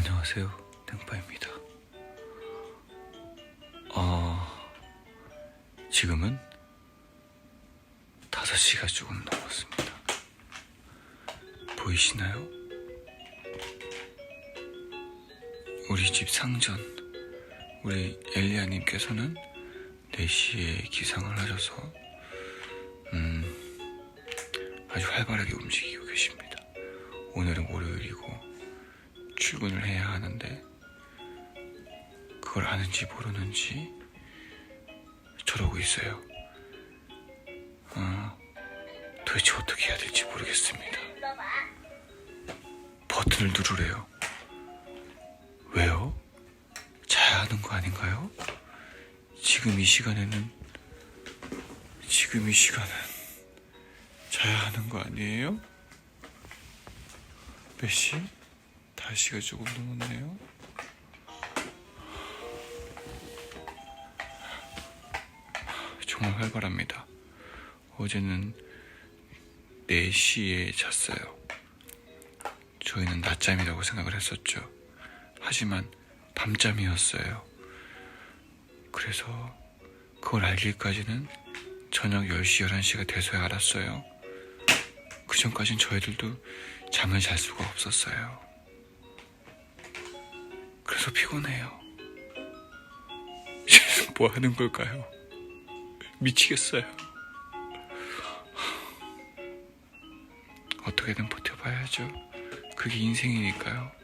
안녕하세요. 땡파입니다. 어, 지금은 5시가 조금 넘었습니다. 보이시나요? 우리 집 상전, 우리 엘리아님께서는 4시에 기상을 하셔서, 음, 아주 활발하게 움직이고 계십니다. 오늘은 월요일이고, 출근을 해야 하는데 그걸 아는지 모르는지 저러고 있어요. 어, 도대체 어떻게 해야 될지 모르겠습니다. 버튼을 누르래요. 왜요? 자야 하는 거 아닌가요? 지금 이 시간에는 지금 이 시간은 자야 하는 거 아니에요? 몇 시? 5시가 조금 넘었네요. 정말 활발합니다. 어제는 4시에 잤어요. 저희는 낮잠이라고 생각을 했었죠. 하지만 밤잠이었어요. 그래서 그걸 알기까지는 저녁 10시, 11시가 돼서야 알았어요. 그 전까진 저희들도 잠을 잘 수가 없었어요. 그래서 피곤해요. 뭐 하는 걸까요? 미치겠어요. 어떻게든 버텨봐야죠. 그게 인생이니까요.